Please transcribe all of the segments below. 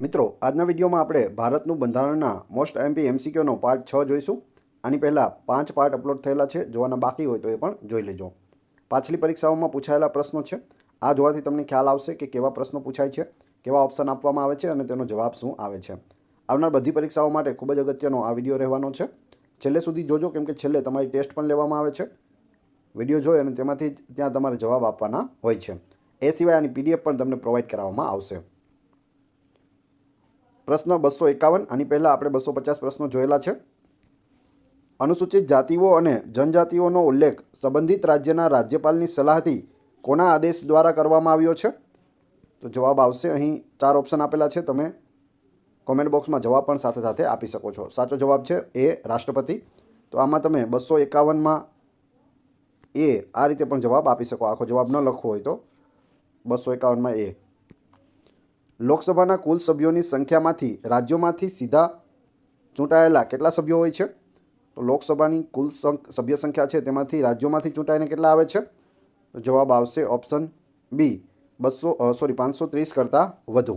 મિત્રો, આજના વિડીયોમાં આપણે ભારતનું બંધારણના મોસ્ટ એમપી એમસીક્યુનો પાર્ટ છ જોઈશું. આની પહેલાં પાંચ પાર્ટ અપલોડ થયેલા છે, જોવાના બાકી હોય તો એ પણ જોઈ લેજો. પાછલી પરીક્ષાઓમાં પૂછાયેલા પ્રશ્નો છે. આ જોવાથી તમને ખ્યાલ આવશે કે કેવા પ્રશ્નો પૂછાય છે, કેવા ઓપ્શન આપવામાં આવે છે અને તેનો જવાબ શું આવે છે. આવનાર બધી પરીક્ષાઓ માટે ખૂબ જ અગત્યનો આ વીડિયો રહેવાનો છે. છેલ્લે સુધી જોજો, કેમ કે છેલ્લે તમારી ટેસ્ટ પણ લેવામાં આવે છે. વીડિયો જોઈ અને તેમાંથી ત્યાં તમારે જવાબ આપવાના હોય છે. એ સિવાય આની પીડીએફ પણ તમને પ્રોવાઈડ કરાવવામાં આવશે. પ્રશ્ન બસો એકાવન. આની પહેલાં આપણે બસો પચાસ પ્રશ્નો જોયેલા છે. અનુસૂચિત જાતિઓ અને જનજાતિઓનો ઉલ્લેખ સંબંધિત રાજ્યના રાજ્યપાલની સલાહથી કોના આદેશ દ્વારા કરવામાં આવ્યો છે? તો જવાબ આવશે. અહીં ચાર ઓપ્શન આપેલા છે. તમે કોમેન્ટ બોક્સમાં જવાબ પણ સાથે સાથે આપી શકો છો. સાચો જવાબ છે એ રાષ્ટ્રપતિ. તો આમાં તમે બસો એકાવનમાં એ આ રીતે પણ જવાબ આપી શકો. આખો જવાબ ન લખવો હોય તો. બસો એકાવનમાં એ. લોકસભાના કુલ સભ્યોની સંખ્યામાંથી રાજ્યોમાંથી સીધા ચૂંટાયેલા કેટલા સભ્યો હોય છે? તો લોકસભાની કુલ સભ્ય સંખ્યા છે તેમાંથી રાજ્યોમાંથી ચૂંટાઈને કેટલા આવે છે? તો જવાબ આવશે ઓપ્શન બી, બસો સોરી, પાંચસો ત્રીસ કરતાં વધુ.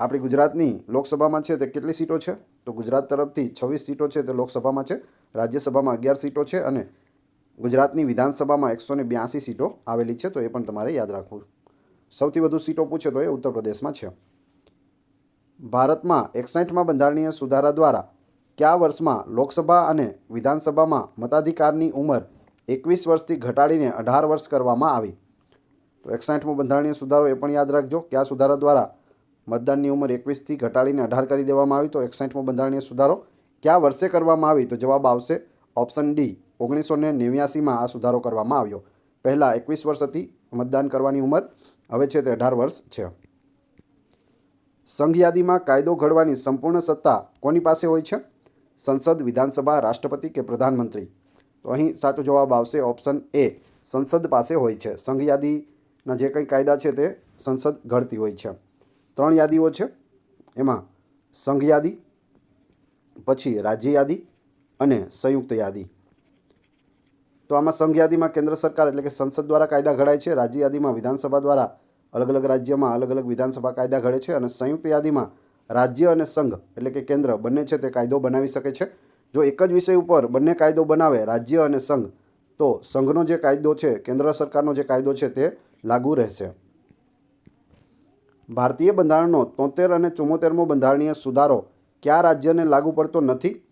આપણી ગુજરાતની લોકસભામાં છે તે કેટલી સીટો છે? તો ગુજરાત તરફથી છવ્વીસ સીટો છે તે લોકસભામાં છે, રાજ્યસભામાં અગિયાર સીટો છે અને ગુજરાતની વિધાનસભામાં એકસો ને બ્યાસી સીટો આવેલી છે, તો એ પણ તમારે યાદ રાખવું સૌથી વધુ સીટો પૂછે તો એ ઉત્તર પ્રદેશમાં છે. ભારતમાં એકસાઠમાં બંધારણીય સુધારા દ્વારા કયા વર્ષમાં લોકસભા અને વિધાનસભામાં મતાધિકારની ઉંમર એકવીસ વર્ષથી ઘટાડીને અઢાર વર્ષ કરવામાં આવી? તો એકસઠમો બંધારણીય સુધારો એ પણ યાદ રાખજો. કયા સુધારા દ્વારા મતદાનની ઉંમર એકવીસથી ઘટાડીને અઢાર કરી દેવામાં આવી? તો એકસાઠમાં બંધારણીય સુધારો કયા વર્ષે કરવામાં આવી? તો જવાબ આવશે ઓપ્શન ડી, ઓગણીસો ને નેવ્યાસીમાં આ સુધારો કરવામાં આવ્યો. પહેલાં એકવીસ વર્ષ હતી મતદાન કરવાની ઉંમર હવે છે તે અઢાર વર્ષ છે. સંઘ યાદીમાં કાયદો ઘડવાની સંપૂર્ણ સત્તા કોની પાસે હોય છે? સંસદ, વિધાનસભા, રાષ્ટ્રપતિ કે પ્રધાનમંત્રી? તો અહીં સાચો જવાબ આવશે ઓપ્શન એ, સંસદ પાસે હોય છે. સંઘ યાદીના જે કંઈ કાયદા છે તે સંસદ ઘડતી હોય છે. ત્રણ યાદીઓ છે. એમાં સંઘ યાદી પછી રાજ્ય યાદી અને સંયુક્ત યાદી. તો આમાં સંઘ યાદીમાં કેન્દ્ર સરકાર એટલે કે સંસદ દ્વારા કાયદા ઘડાય છે. રાજ્ય યાદીમાં વિધાનસભા દ્વારા અલગ અલગ રાજ્યમાં અલગ અલગ વિધાનસભા કાયદા ઘડે છે અને સંયુક્ત યાદીમાં રાજ્ય અને સંઘ એટલે કે કેન્દ્ર બંને છે તે કાયદો બનાવી શકે છે. જો એક જ વિષય ઉપર બંને કાયદો બનાવે રાજ્ય અને સંઘ, તો સંઘનો જે કાયદો છે, કેન્દ્ર સરકારનો જે કાયદો છે તે લાગુ રહેશે. ભારતીય બંધારણનો તોતેર અને ચુમ્મોતેરમો બંધારણીય સુધારો કયા રાજ્યને લાગુ પડતો નથી?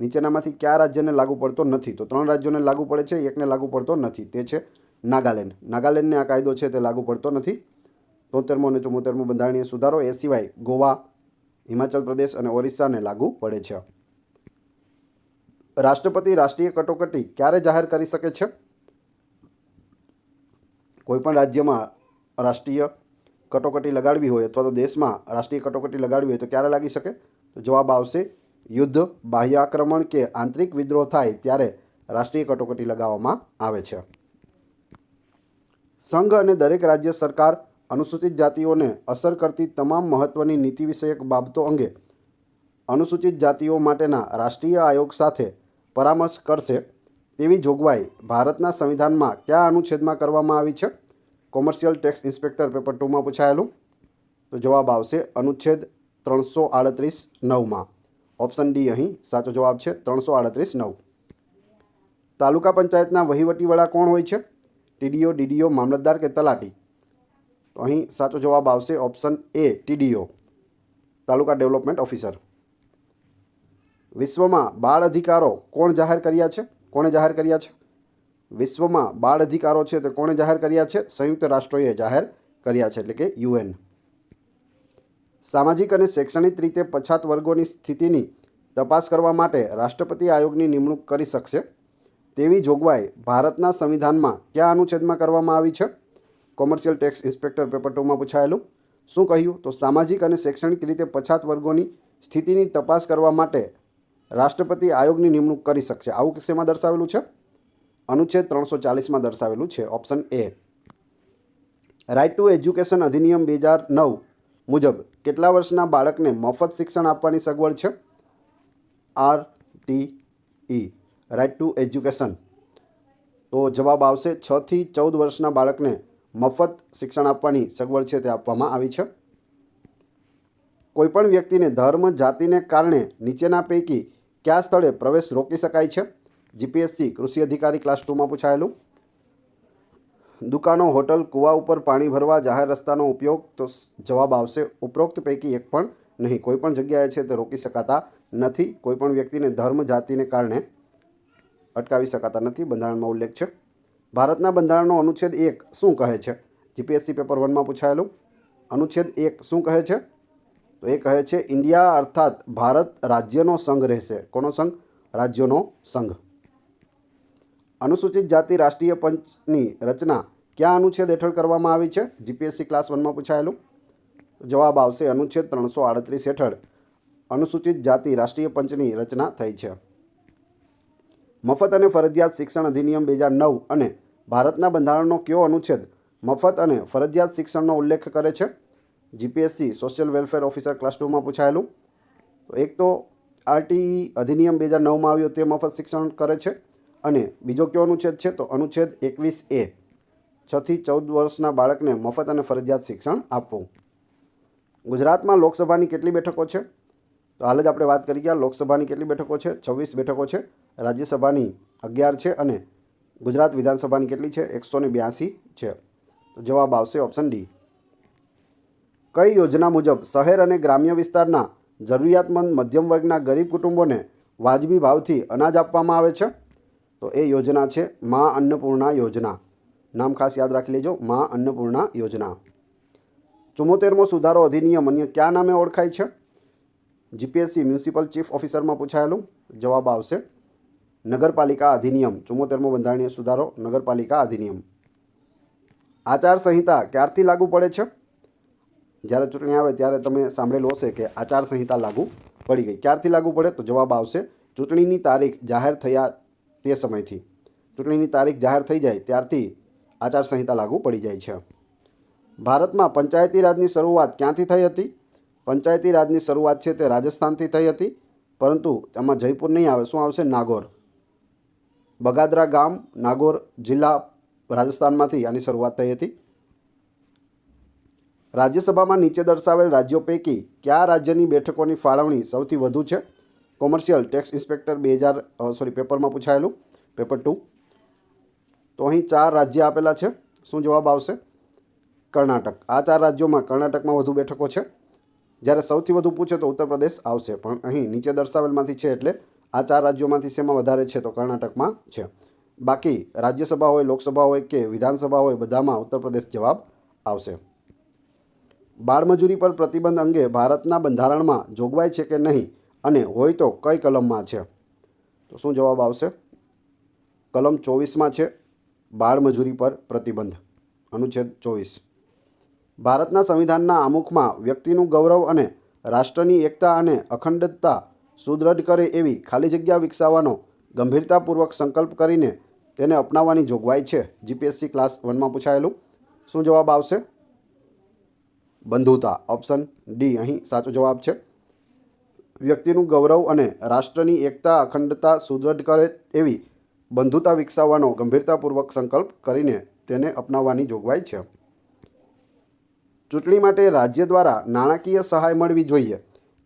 નીચેનામાંથી કયા રાજ્યને લાગુ પડતો નથી? તો ત્રણ રાજ્યોને લાગુ પડે છે, એકને લાગુ પડતો નથી. તે છે નાગાલેન્ડ. નાગાલેન્ડને આ કાયદો છે તે લાગુ પડતો નથી. તોતેરમો અને ચુમ્મોતેરમો બંધારણીય સુધારો એ સિવાય ગોવા, હિમાચલ પ્રદેશ અને ઓરિસ્સાને લાગુ પડે છે. રાષ્ટ્રપતિ રાષ્ટ્રીય કટોકટી ક્યારે જાહેર કરી શકે છે? કોઈપણ રાજ્યમાં રાષ્ટ્રીય કટોકટી લગાડવી હોય અથવા તો દેશમાં રાષ્ટ્રીય કટોકટી લગાડવી હોય તો ક્યારે લાગી શકે? તો જવાબ આવશે, યુદ્ધ, બાહ્ય આક્રમણ કે આંતરિક વિદ્રોહ થાય ત્યારે રાષ્ટ્રીય કટોકટી લગાવવામાં આવે છે. સંઘ અને દરેક રાજ્ય સરકાર અનુસૂચિત જાતિઓને અસર કરતી તમામ મહત્ત્વની નીતિ વિષયક બાબતો અંગે અનુસૂચિત જાતિઓ માટેના રાષ્ટ્રીય આયોગ સાથે પરામર્શ કરશે. તેવી જોગવાઈ ભારતના સંવિધાનમાં કયા અનુચ્છેદમાં કરવામાં આવી છે? કોમર્શિયલ ટેક્સ ઇન્સ્પેક્ટર પેપર ટુમાં પૂછાયેલું. તો જવાબ આવશે અનુચ્છેદ ત્રણસો આડત્રીસ નવમાં. ઓપ્શન ડી અહીં, સાચો જવાબ છે ત્રણસો આડત્રીસ નવ. તાલુકા પંચાયતના વહીવટી વડા કોણ હોય છે? ટીડીઓ, ડીડીઓ, મામલતદાર કે તલાટી? તો અહીં સાચો જવાબ આવશે option A TDO taluka development officer વિશ્વમાં બાળ અધિકારો કોણ જાહેર કર્યા છે? કોણે જાહેર કર્યા છે? વિશ્વમાં બાળ અધિકારો છે તે કોણે જાહેર કર્યા છે? સંયુક્ત રાષ્ટ્રોએ જાહેર કર્યા છે એટલે કે યુએન. સામાજિક અને શૈક્ષણિક રીતે પછાત વર્ગોની સ્થિતિની તપાસ કરવા માટે રાષ્ટ્રપતિ આયોગની નિમણૂક કરી શકશે. તેવી જોગવાઈ ભારતના સંવિધાનમાં કયા અનુચ્છેદમાં કરવામાં આવી છે? કોમર્શિયલ ટેક્સ ઇન્સ્પેક્ટર પેપર ટુમાં પૂછાયેલું, શું કહ્યું? તો સામાજિક અને શૈક્ષણિક રીતે પછાત વર્ગોની સ્થિતિની તપાસ કરવા માટે રાષ્ટ્રપતિ આયોગની નિમણૂક કરી શકશે. આવું શેમાં દર્શાવેલું છે? અનુચ્છેદ ત્રણસો ચાલીસમાં દર્શાવેલું છે, option A. Right to education અધિનિયમ બે હજાર નવ મુજબ કેટલા વર્ષના બાળકને મફત શિક્ષણ આપવાની સગવડ છે? R T E right to education તો જવાબ આવશે છથી ચૌદ વર્ષના બાળકને મફત શિક્ષણ આપવાની સગવડ છે તે આપવામાં આવી છે. કોઈપણ વ્યક્તિને ધર્મ, જાતિને કારણે નીચેના પૈકી કયા સ્થળે પ્રવેશ રોકી શકાય છે? જીપીએસસી, કૃષિ અધિકારી ક્લાસ ટુમાં પૂછાયેલું. દુકાનો, હોટલ, કૂવા ઉપર પાણી ભરવા, જાહેર રસ્તાનો ઉપયોગ તો જવાબ આવશે. ઉપરોક્ત પૈકી એક પણ નહીં. કોઈપણ જગ્યાએ છે તે રોકી શકાતા નથી. કોઈપણ વ્યક્તિને ધર્મ, જાતિને કારણે અટકાવી શકાતા નથી. બંધારણમાં ઉલ્લેખ છે. ભારતના બંધારણનો અનુચ્છેદ એક શું કહે છે? જીપીએસસી પેપર વનમાં પૂછાયેલું. અનુચ્છેદ એક શું કહે છે? તો એ કહે છે, ઇન્ડિયા અર્થાત ભારત રાજ્યનો સંઘ રહેશે. કોનો સંઘ? રાજ્યોનો સંઘ. અનુસૂચિત જાતિ રાષ્ટ્રીય પંચની રચના ક્યાં અનુચ્છેદ હેઠળ કરવામાં આવી છે? જીપીએસસી ક્લાસ વનમાં પૂછાયેલું. જવાબ આવશે અનુચ્છેદ ત્રણસો આડત્રીસ હેઠળ. અનુસૂચિત જાતિ રાષ્ટ્રીય પંચની રચના થઈ છે. મફત અને ફરજિયાત શિક્ષણ અધિનિયમ બે હજાર નવ અને ભારતના બંધારણનો કયો અનુચ્છેદ મફત અને ફરજિયાત શિક્ષણનો ઉલ્લેખ કરે છે? GPSC, social welfare officer class ટુમાં પૂછાયેલું. તો એક તો આરટીઈ અધિનિયમ બે હજાર નવમાં આવ્યો તે મફત શિક્ષણ કરે છે અને બીજો કયો અનુચ્છેદ છે? તો અનુચ્છેદ એકવીસ એ. છથી ચૌદ વર્ષના બાળકને મફત અને ફરજિયાત શિક્ષણ આપવું. ગુજરાતમાં લોકસભાની કેટલી બેઠકો છે? તો હાલ જ આપણે વાત કરી ગયા, લોકસભાની કેટલી બેઠકો છે? છવ્વીસ બેઠકો છે. રાજ્યસભાની અગિયાર છે અને ગુજરાત વિધાનસભાની કેટલી છે? એકસો ને બ્યાસી છે. તો જવાબ આવશે ઓપ્શન ડી કઈ યોજના મુજબ શહેર અને ગ્રામ્ય વિસ્તારના જરૂરિયાતમંદ મધ્યમ વર્ગના ગરીબ કુટુંબોને વાજબી ભાવથી અનાજ આપવામાં આવે છે? તો એ યોજના છે મા અન્નપૂર્ણા યોજના. નામ ખાસ યાદ રાખી લેજો, મા અન્નપૂર્ણા યોજના. ચુમ્મોતેરમો સુધારો અધિનિયમ અન્ય કયા નામે ઓળખાય છે? જીપીએસસી મ્યુનિસિપલ ચીફ ઓફિસરમાં પૂછાયેલું જવાબ આવશે નગરપાલિકા અધિનિયમ ચુમ્મોતેરમો બંધારણીય સુધારો નગરપાલિકા અધિનિયમ. આચાર સંહિતા ક્યારથી લાગુ પડે છે? જ્યારે ચૂંટણી આવે ત્યારે તમે સાંભળેલું હશે કે આચાર સંહિતા લાગુ પડી ગઈ. ક્યારથી લાગુ પડે? તો જવાબ આવશે ચૂંટણીની તારીખ જાહેર થયા તે સમયથી. ચૂંટણીની તારીખ જાહેર થઈ જાય ત્યારથી આચાર સંહિતા લાગુ પડી જાય છે. ભારતમાં પંચાયતી રાજની શરૂઆત ક્યાંથી થઈ હતી? પંચાયતી રાજની શરૂઆત છે તે રાજસ્થાનથી થઈ હતી, પરંતુ એમાં જયપુર નહીં આવે. શું આવશે? નાગોર. બગાદરા ગામ, નાગોર જિલ્લા રાજસ્થાનમાંથી આની શરૂઆત થઈ હતી. રાજ્યસભામાં નીચે દર્શાવેલ રાજ્યો પૈકી કયા રાજ્યની બેઠકોની ફાળવણી સૌથી વધુ છે? કોમર્શિયલ ટેક્સ ઇન્સ્પેક્ટર બે હજાર સોરી, પેપરમાં પૂછાયેલું. Paper two. તો અહીં ચાર રાજ્ય આપેલા છે. શું જવાબ આવશે? કર્ણાટક. આ ચાર રાજ્યોમાં કર્ણાટકમાં વધુ બેઠકો છે. જ્યારે સૌથી વધુ પૂછે તો ઉત્તર પ્રદેશ આવશે, પણ અહીં નીચે દર્શાવેલમાંથી છે એટલે આ ચાર રાજ્યોમાંથી શેમાં વધારે છે તો કર્ણાટકમાં છે. બાકી રાજ્યસભા હોય, લોકસભા હોય કે વિધાનસભા હોય, બધામાં ઉત્તર પ્રદેશ જવાબ આવશે. બાળમજૂરી પર પ્રતિબંધ અંગે ભારતના બંધારણમાં જોગવાઈ છે કે નહીં અને હોય તો કઈ કલમમાં છે? તો શું જવાબ આવશે? કલમ ચોવીસમાં છે બાળમજૂરી પર પ્રતિબંધ. અનુચ્છેદ ચોવીસ. ભારતના સંવિધાનના આમુખમાં વ્યક્તિનું ગૌરવ અને રાષ્ટ્રની એકતા અને અખંડતા સુદૃઢ કરે એવી ખાલી જગ્યા વિકસાવવાનો ગંભીરતાપૂર્વક સંકલ્પ કરીને તેને અપનાવવાની જોગવાઈ છે. જીપીએસસી ક્લાસ વનમાં પૂછાયેલું શું જવાબ આવશે? બંધુતા. Option D. અહીં સાચો જવાબ છે. વ્યક્તિનું ગૌરવ અને રાષ્ટ્રની એકતા, અખંડતા સુદૃઢ કરે એવી બંધુતા વિકસાવવાનો ગંભીરતાપૂર્વક સંકલ્પ કરીને તેને અપનાવવાની જોગવાઈ છે. ચૂંટણી માટે રાજ્ય દ્વારા નાણાકીય સહાય મળવી જોઈએ.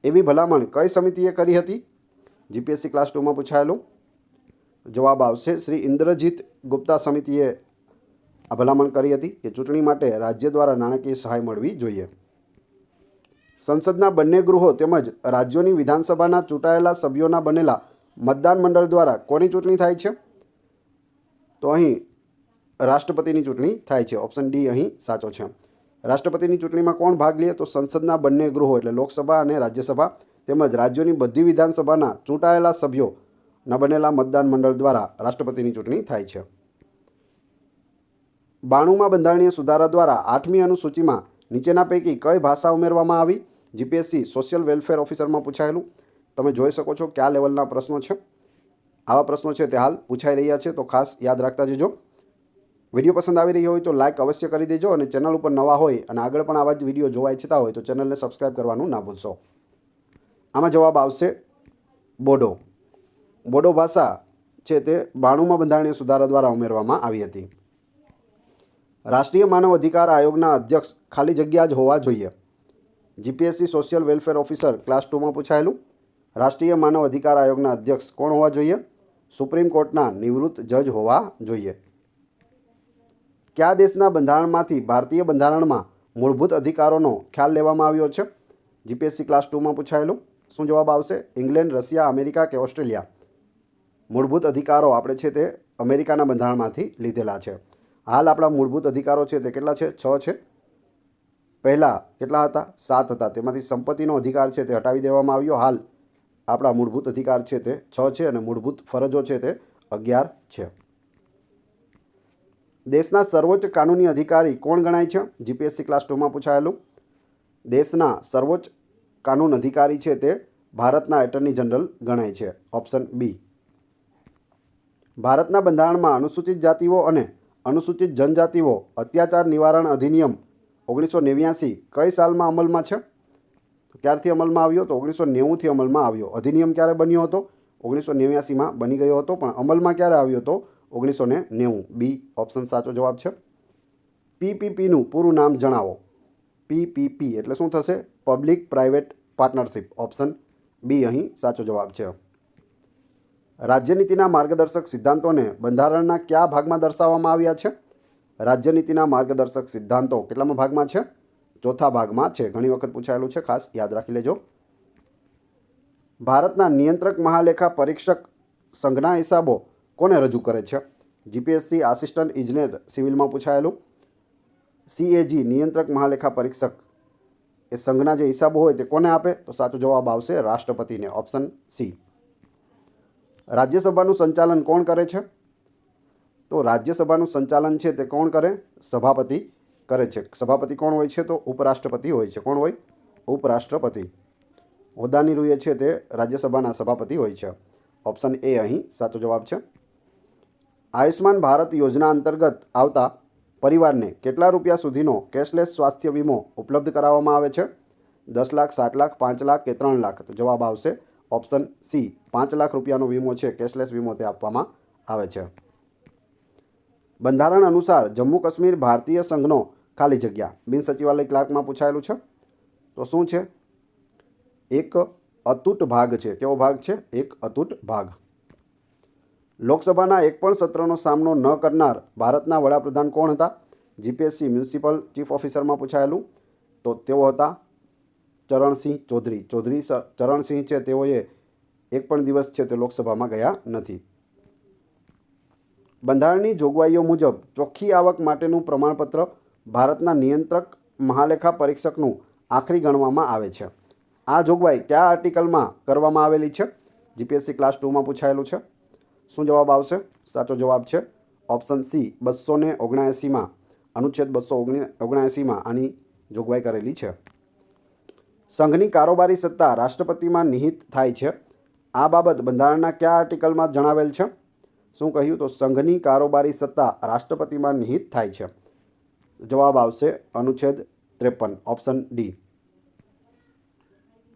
એવી ભલામણ કઈ સમિતિએ કરી હતી? જીપીએસસી ક્લાસ ટુમાં પૂછાયેલું. જવાબ આવશે, શ્રી ઇન્દ્રજીત ગુપ્તા સમિતિએ આ ભલામણ કરી હતી કે ચૂંટણી માટે રાજ્ય દ્વારા નાણાકીય સહાય મળવી જોઈએ. સંસદના બંને ગૃહો તેમજ રાજ્યોની વિધાનસભાના ચૂંટાયેલા સભ્યોના બનેલા મતદાન મંડળ દ્વારા કોની ચૂંટણી થાય છે? તો અહીં રાષ્ટ્રપતિની ચૂંટણી થાય છે. ઓપ્શન ડી અહીં સાચો છે. રાષ્ટ્રપતિની ચૂંટણીમાં કોણ ભાગ લે તો સંસદના બંને ગૃહો એટલે લોકસભા અને રાજ્યસભા તેમજ રાજ્યોની બધી વિધાનસભાના ચૂંટાયેલા સભ્યોના બનેલા મતદાન મંડળ દ્વારા રાષ્ટ્રપતિની ચૂંટણી થાય છે. બાણુંમાં બંધારણીય સુધારા દ્વારા આઠમી અનુસૂચિમાં નીચેના પૈકી કઈ ભાષા ઉમેરવામાં આવી? જીપીએસસી, સોશિયલ વેલફેર ઓફિસરમાં પૂછાયેલું. તમે જોઈ શકો છો કયા લેવલના પ્રશ્નો છે. આવા પ્રશ્નો છે તે હાલ પૂછાઈ રહ્યા છે તો ખાસ યાદ રાખતા જજો. વીડિયો પસંદ આવી રહ્યો હોય તો લાઇક અવશ્ય કરી દેજો અને ચેનલ ઉપર નવા હોય અને આગળ પણ આવા જ વીડિયો જોવા ઈચ્છતા હોય તો ચેનલને સબસ્ક્રાઈબ કરવાનું ના ભૂલશો. આમાં જવાબ આવશે બોડો. બોડો ભાષા છે તે બાણુંમાં બંધારણીય સુધારા દ્વારા ઉમેરવામાં આવી હતી. રાષ્ટ્રીય માનવ અધિકાર આયોગના અધ્યક્ષ ખાલી જગ્યા જ હોવા જોઈએ. GPSC social welfare officer class ટુમાં પૂછાયેલું. રાષ્ટ્રીય માનવ અધિકાર આયોગના અધ્યક્ષ કોણ હોવા જોઈએ? સુપ્રીમ કોર્ટના નિવૃત્ત જજ હોવા જોઈએ. કયા દેશના બંધારણમાંથી ભારતીય બંધારણમાં મૂળભૂત અધિકારોનો ખ્યાલ લેવામાં આવ્યો છે? જીપીએસસી ક્લાસ ટુમાં પૂછાયેલું. શું જવાબ આવશે? ઇંગ્લેન્ડ, રશિયા, અમેરિકા કે ઓસ્ટ્રેલિયા? મૂળભૂત અધિકારો આપણે છે તે અમેરિકાના બંધારણમાંથી લીધેલા છે. હાલ આપણા મૂળભૂત અધિકારો છે તે કેટલા છે? છ છે. પહેલાં કેટલા હતા? સાત હતા. તેમાંથી સંપત્તિનો અધિકાર છે તે હટાવી દેવામાં આવ્યો. હાલ આપણા મૂળભૂત અધિકાર છે તે છ છે અને મૂળભૂત ફરજો છે તે અગિયાર છે. દેશના સર્વોચ્ચ કાનૂની અધિકારી કોણ ગણાય છે? જીપીએસસી ક્લાસ ટુમાં પૂછાયેલું. દેશના સર્વોચ્ચ કાનૂન અધિકારી છે તે ભારતના એટર્ની જનરલ ગણાય છે. ઓપ્શન બી ભારતના બંધારણમાં અનુસૂચિત જાતિઓ અને અનુસૂચિત જનજાતિઓ અત્યાચાર નિવારણ અધિનિયમ ઓગણીસો નેવ્યાસી કઈ સાલમાં અમલમાં છે? ક્યારથી અમલમાં આવ્યો? તો ઓગણીસો નેવુંથી અમલમાં આવ્યો. અધિનિયમ ક્યારે બન્યો હતો? ઓગણીસો નેવ્યાસીમાં બની ગયો હતો, પણ અમલમાં ક્યારે આવ્યો હતો? ઓગણીસો ને નેવું બી ઓપ્શન સાચો જવાબ છે. પીપીપીનું પૂરું નામ જણાવો. પીપીપી એટલે શું થશે? Public private partnership. Option B અહીં સાચો જવાબ છે. રાજ્યનીતિના માર્ગદર્શક સિદ્ધાંતોને બંધારણના કયા ભાગમાં દર્શાવવામાં આવ્યા છે? રાજ્યનીતિના માર્ગદર્શક સિદ્ધાંતો કેટલામાં ભાગમાં છે? ચોથા ભાગમાં છે. ઘણી વખત પૂછાયેલું છે. ખાસ યાદ રાખી લેજો. ભારતના નિયંત્રક મહાલેખા પરીક્ષક સંઘના હિસાબો કોને રજૂ કરે છે? જીપીએસસી આસિસ્ટન્ટ ઇજનેર સિવિલમાં પૂછાયેલું. સીએજી નિયંત્રક મહાલેખા પરીક્ષક એ સંઘના જે હિસાબો હોય તે કોને આપે? તો સાચો જવાબ આવશે રાષ્ટ્રપતિને, ઓપ્શન સી. રાજ્યસભાનું સંચાલન કોણ કરે છે? તો રાજ્યસભાનું સંચાલન છે તે કોણ કરે? સભાપતિ કરે છે. સભાપતિ કોણ હોય છે તો ઉપરાષ્ટ્રપતિ હોય છે. કોણ હોય? ઉપરાષ્ટ્રપતિ. હોદ્દાની રૂએ છે તે રાજ્યસભાના સભાપતિ હોય છે. ઓપ્શન એ અહીં સાચો જવાબ છે. આયુષ્માન ભારત યોજના અંતર્ગત આવતા પરિવારને કેટલા રૂપિયા સુધીનો કેશલેસ સ્વાસ્થ્ય વીમો ઉપલબ્ધ કરાવવામાં આવે છે? દસ લાખ, સાત લાખ, પાંચ લાખ કે ત્રણ લાખ? જવાબ આવશે ઓપ્શન સી, પાંચ લાખ રૂપિયાનો વીમો છે, કેશલેસ વીમો તે આપવામાં આવે છે. બંધારણ અનુસાર જમ્મુ કાશ્મીર ભારતીય સંઘનો ખાલી જગ્યા. બિન સચિવાલય ક્લાર્કમાં પૂછાયેલું છે. તો શું છે? એક અતૂટ ભાગ છે. કેવો ભાગ છે? એક અતૂટ ભાગ. લોકસભાના એક પણ સત્રનો સામનો ન કરનાર ભારતના વડાપ્રધાન કોણ હતા? જીપીએસસી મ્યુનિસિપલ ચીફ ઓફિસરમાં પૂછાયેલું. તો તેઓ હતા ચરણસિંહ ચૌધરી. ચૌધરી ચરણસિંહ છે, તેઓએ એક પણ દિવસ છે તે લોકસભામાં ગયા નથી. બંધારણની જોગવાઈઓ મુજબ ચોખ્ખી આવક માટેનું પ્રમાણપત્ર ભારતના નિયંત્રક મહાલેખા પરીક્ષકનું આખરી ગણવામાં આવે છે. આ જોગવાઈ કયા આર્ટિકલમાં કરવામાં આવેલી છે? જીપીએસસી ક્લાસ ટુમાં પૂછાયેલું છે. શું જવાબ આવશે? સાચો જવાબ છે ઓપ્શન સી, બસો ને ઓગણએંસીમાં અનુચ્છેદ બસો ઓગણી ઓગણએંસીમાં આની જોગવાઈ કરેલી છે. સંઘની કારોબારી સત્તા રાષ્ટ્રપતિમાં નિહિત થાય છે. આ બાબત બંધારણના કયા આર્ટિકલમાં જણાવેલ છે? શું કહ્યું તો સંઘની કારોબારી સત્તા રાષ્ટ્રપતિમાં નિહિત થાય છે. જવાબ આવશે અનુચ્છેદ ત્રેપન, ઓપ્શન ડી.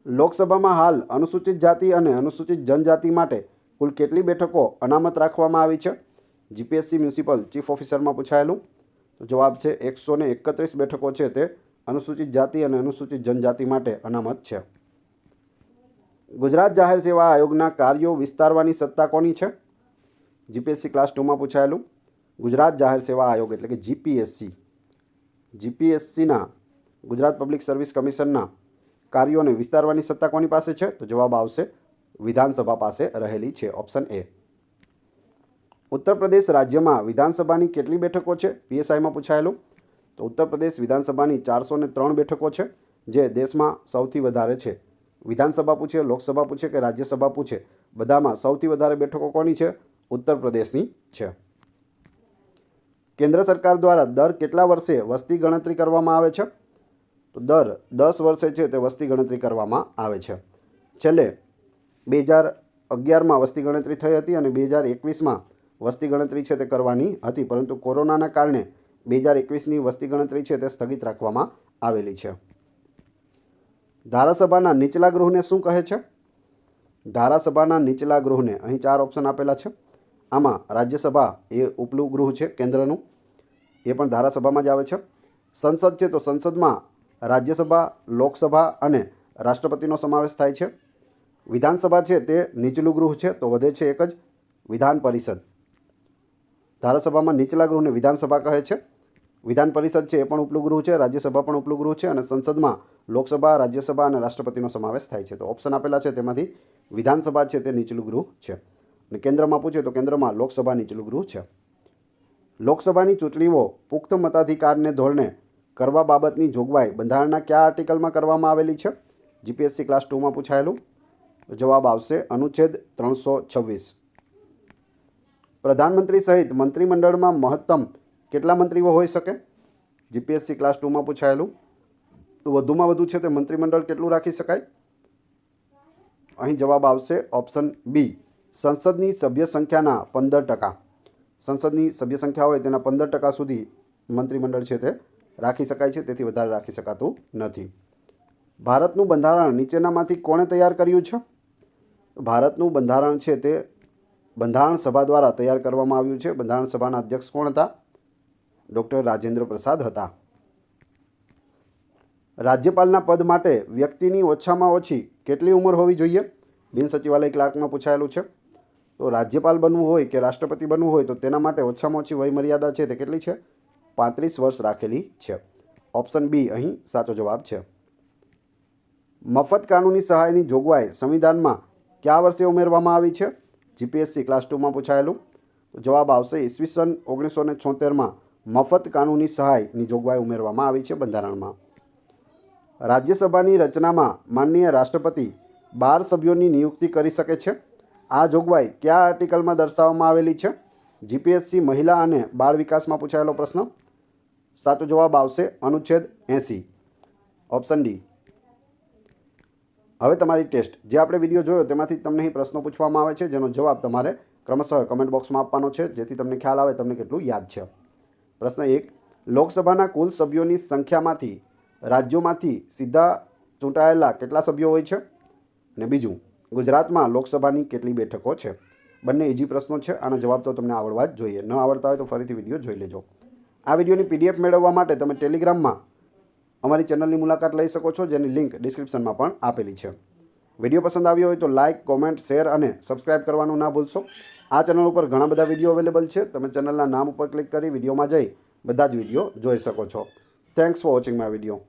લોકસભામાં હાલ અનુસૂચિત જાતિ અને અનુસૂચિત જનજાતિ માટે કુલ કેટલી બેઠકો અનામત રાખવામાં આવી છે? જીપીએસસી મ્યુનિસિપલ ચીફ ઓફિસરમાં પૂછાયેલું. તો જવાબ છે, એકસો ને એકત્રીસ બેઠકો છે તે અનુસૂચિત જાતિ અને અનુસૂચિત જનજાતિ માટે અનામત છે. ગુજરાત જાહેર સેવા આયોગના કાર્યો વિસ્તારવાની સત્તા કોની છે? જીપીએસસી ક્લાસ ટુમાં પૂછાયેલું. ગુજરાત જાહેર સેવા આયોગ એટલે કે જીપીએસસી જીપીએસસીના ગુજરાત પબ્લિક સર્વિસ કમિશનના કાર્યોને વિસ્તારવાની સત્તા કોની પાસે છે? તો જવાબ આવશે વિધાનસભા પાસે રહેલી છે. Option A. ઉત્તર પ્રદેશ રાજ્યમાં વિધાનસભાની કેટલી બેઠકો છે? પીએસઆઈમાં પૂછાયેલું. તો ઉત્તર પ્રદેશ વિધાનસભાની ચારસો ને ત્રણ બેઠકો છે, જે દેશમાં સૌથી વધારે છે. વિધાનસભા પૂછે, લોકસભા પૂછે કે રાજ્યસભા પૂછે? બધામાં સૌથી વધારે બેઠકો કોની છે? ઉત્તર પ્રદેશની છે. કેન્દ્ર સરકાર દ્વારા દર કેટલા વર્ષે વસ્તી ગણતરી કરવામાં આવે છે? તો દર દસ વર્ષે છે તે વસ્તી ગણતરી કરવામાં આવે છે. છેલ્લે બે હજાર અગિયારમાં વસ્તી ગણતરી થઈ હતી અને બે હજાર એકવીસમાં વસ્તી ગણતરી છે તે કરવાની હતી, પરંતુ કોરોનાના કારણે બે હજાર એકવીસની વસ્તી ગણતરી છે તે સ્થગિત રાખવામાં આવેલી છે. ધારાસભાના નીચલા ગૃહને શું કહે છે? ધારાસભાના નીચલા ગૃહને અહીં ચાર ઓપ્શન આપેલા છે. આમાં રાજ્યસભા એ ઉપલું ગૃહ છે, કેન્દ્રનું. એ પણ ધારાસભામાં જ આવે છે. સંસદ છે તો સંસદમાં રાજ્યસભા, લોકસભા અને રાષ્ટ્રપતિનો સમાવેશ થાય છે. વિધાનસભા છે તે નીચલું ગૃહ છે, તો વધે છે એક જ વિધાન પરિષદ. ધારાસભામાં નીચલા ગૃહને વિધાનસભા કહે છે. વિધાન પરિષદ છે એ પણ ઉપલું ગૃહ છે, રાજ્યસભા પણ ઉપલું ગૃહ છે અને સંસદમાં લોકસભા, રાજ્યસભા અને રાષ્ટ્રપતિનો સમાવેશ થાય છે. તો ઓપ્શન આપેલા છે તેમાંથી વિધાનસભા છે તે નીચલું ગૃહ છે. અને કેન્દ્રમાં પૂછે તો કેન્દ્રમાં લોકસભા નીચલું ગૃહ છે. લોકસભાની ચૂંટણીઓ પુખ્ત મતાધિકારને ધોરણે કરવા બાબતની જોગવાઈ બંધારણના કયા આર્ટિકલમાં કરવામાં આવેલી છે? જીપીએસસી ક્લાસ ટુમાં પૂછાયેલું. જવાબ આવશે અનુચ્છેદ ત્રણસો છવ્વીસ. પ્રધાનમંત્રી સહિત મંત્રીમંડળમાં મહત્તમ કેટલા મંત્રીઓ હોઈ શકે? જીપીએસસી ક્લાસ ટુમાં પૂછાયેલું. તો વધુમાં વધુ છે તે મંત્રીમંડળ કેટલું રાખી શકાય? અહીં જવાબ આવશે ઓપ્શન બી, સંસદની સભ્ય સંખ્યાના પંદર ટકા. સંસદની સભ્ય સંખ્યા હોય તેના પંદર ટકા સુધી મંત્રીમંડળ છે તે રાખી શકાય છે, તેથી વધારે રાખી શકાતું નથી. ભારતનું બંધારણ નીચેનામાંથી કોણે તૈયાર કર્યું છે? ભારતનું બંધારણ છે તે બંધારણ સભા દ્વારા તૈયાર કરવામાં આવ્યું છે. બંધારણ સભાના અધ્યક્ષ કોણ હતા? ડૉક્ટર રાજેન્દ્ર પ્રસાદ હતા. રાજ્યપાલના પદ માટે વ્યક્તિની ઓછામાં ઓછી કેટલી ઉંમર હોવી જોઈએ? બિન સચિવાલય ક્લાર્કમાં પૂછાયેલું છે. તો રાજ્યપાલ બનવું હોય કે રાષ્ટ્રપતિ બનવું હોય તો તેના માટે ઓછામાં ઓછી વયમર્યાદા છે તે કેટલી છે? પાંત્રીસ વર્ષ રાખેલી છે. ઓપ્શન બી અહીં સાચો જવાબ છે. મફત કાનૂની સહાયની જોગવાઈ સંવિધાનમાં કયા વર્ષે ઉમેરવામાં આવી છે? જીપીએસસી ક્લાસ ટુમાં પૂછાયેલું. તો જવાબ આવશે ઈસવીસન ઓગણીસો ને છોતેરમાં મફત કાનૂની સહાયની જોગવાઈ ઉમેરવામાં આવી છે બંધારણમાં. રાજ્યસભાની રચનામાં માનનીય રાષ્ટ્રપતિ બાર સભ્યોની નિયુક્તિ કરી શકે છે. આ જોગવાઈ કયા આર્ટિકલમાં દર્શાવવામાં આવેલી છે? જીપીએસસી મહિલા અને બાળ વિકાસમાં પૂછાયેલો પ્રશ્ન. સાચો જવાબ આવશે અનુચ્છેદ એંસી. Option D. હવે તમારી ટેસ્ટ. જે આપણે વીડિયો જોયો તેમાંથી તમને અહીં પ્રશ્નો પૂછવામાં આવે છે, જેનો જવાબ તમારે ક્રમશઃ કમેન્ટ બોક્સમાં આપવાનો છે, જેથી તમને ખ્યાલ આવે, તમને કેટલું યાદ છે. પ્રશ્ન એક, લોકસભાના કુલ સભ્યોની સંખ્યામાંથી રાજ્યોમાંથી સીધા ચૂંટાયેલા કેટલા સભ્યો હોય છે? ને બીજું, ગુજરાતમાં લોકસભાની કેટલી બેઠકો છે? બંને ઇઝી પ્રશ્નો છે, આનો જવાબ તો તમને આવડવા જ જોઈએ. ન આવડતા હોય તો ફરીથી વીડિયો જોઈ લેજો. આ વિડીયોની પીડીએફ મેળવવા માટે તમે ટેલિગ્રામમાં અમારી ચેનલની મુલાકાત લઈ શકો છો, જેની લિંક ડિસ્ક્રિપ્શનમાં પણ આપેલી છે. વીડિયો પસંદ આવ્યો હોય તો લાઇક કોમેન્ટ, શેર અને સબસ્ક્રાઇબ કરવાનું ના ભૂલશો. આ ચેનલ ઉપર ઘણા બધા વીડિયો અવેલેબલ છે. તમે ચેનલના નામ ઉપર ક્લિક કરી વિડીયોમાં જઈ બધા જ વીડિયો જોઈ શકો છો. Thanks for watching my video